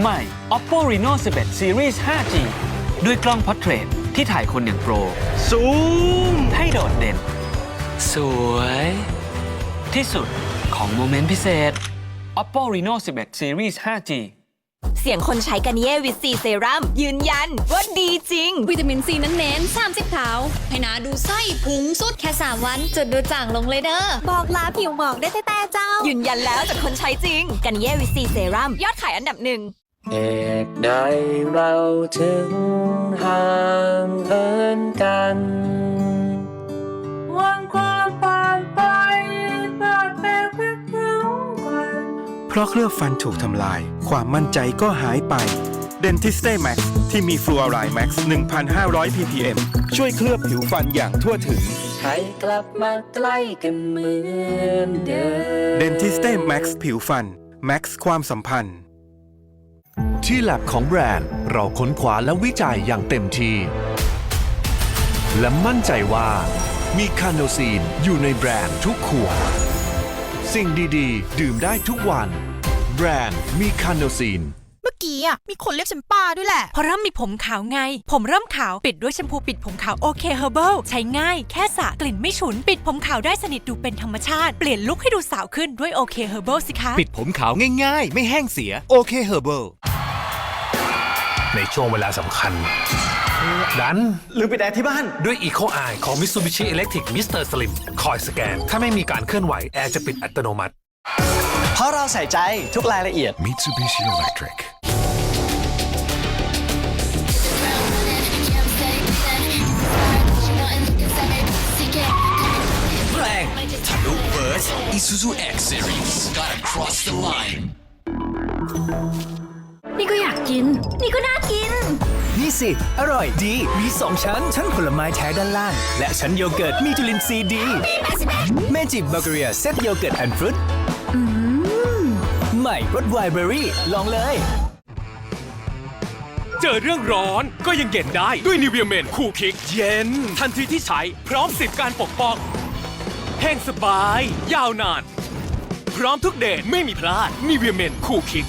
ใหม่ Oppo Reno 11 Series 5G ด้วยกล้อง Portrait ที่ถ่ายคนอย่างโปร ซูม ให้โดดเด่น สวย ที่สุดของโมเมนต์พิเศษ Oppo Reno 11 Series 5G เสียงคนใช้กันเย่วิตซีเซรั่มยืนยันว่าดีจริง วิตามินซีนั้นเน้น30เท้าให้หนาดูไส้พุงสุดแค่3วันจุดดูจ่างลงเลยเด้อ บอกลาผิวหมองได้แต่แต่เจ้า ยืนยันแล้วจากคนใช้จริงกันเย่วิตซีเซรั่มยอดขายอันดับหนึ่ง เหตุใดเราถึงห่างเหินกันวันความผ่านไปบาดแผลเพิ่งเพิ่งกันเพราะเคลือบฟันถูกทำลาย ความมั่นใจก็หายไป Dentiste Max ที่มีฟลูออไรด์ Max 1,500 ppm ช่วยเคลือบผิวฟันอย่างทั่วถึงให้กลับมาใกล้กันเหมือนเดิม Dentiste Max ผิวฟัน Max ความสัมพันธ์ ที่แลบของแบรนด์ เราค้นคว้าและวิจัยอย่างเต็มที่ และมั่นใจว่า มีคาโนซีนอยู่ในแบรนด์ทุกขวด สิ่งดีๆ ดื่มได้ทุกวัน แบรนด์มีคาโนซีนเมื่อกี้อะมีคนเรียกฉันป้าด้วยแหละ เพราะเริ่มมีผมขาวไง ผมเริ่มขาวปิดด้วยแชมพูปิดผมขาวโอเคเฮอร์เบิลใช้ง่ายแค่สระกลิ่นไม่ฉุน ปิดผมขาวได้สนิทดูเป็นธรรมชาติ เปลี่ยนลุคให้ดูสาวขึ้นด้วยโอเคเฮอร์เบิลสิคะ ปิดผมขาวง่ายๆ ไม่แห้งเสียโอเคเฮอร์เบิล ในช่วงเวลาสำคัญ ดันหรือปิดแอร์ที่บ้าน ด้วย Eco Eye ของ Mitsubishi Electric Mr. Slim คอยสแกน ถ้าไม่มีการเคลื่อนไหว แอร์จะปิดอัตโนมัติ เพราะเราใส่ใจทุกรายละเอียด Mitsubishi Electric แรงทะลุเบิร์ส Isuzu X Series gotta cross the line นี่ก็อยากกิน นี่ก็น่ากิน นี่สิ อร่อยดี มี 2 ชั้น ชั้นผลไม้แท้ด้านล่าง และชั้นโยเกิร์ตมีจุลินทรีย์ดีเมจิบัลเกเรียเซตโยเกิร์ตแอนด์ฟรุตใหม่รสไวน์เบอรี่ ลองเลย เจอเรื่องร้อนก็ยังเย็นได้ด้วยนิวเวียเมนคูคิกเย็น ทันทีที่ใช้พร้อมสิทธิ์การปกป้องแห้งสบาย ยาวนาน พร้อมทุกเดทไม่มีพลาดนิวเวียเมนคูคิก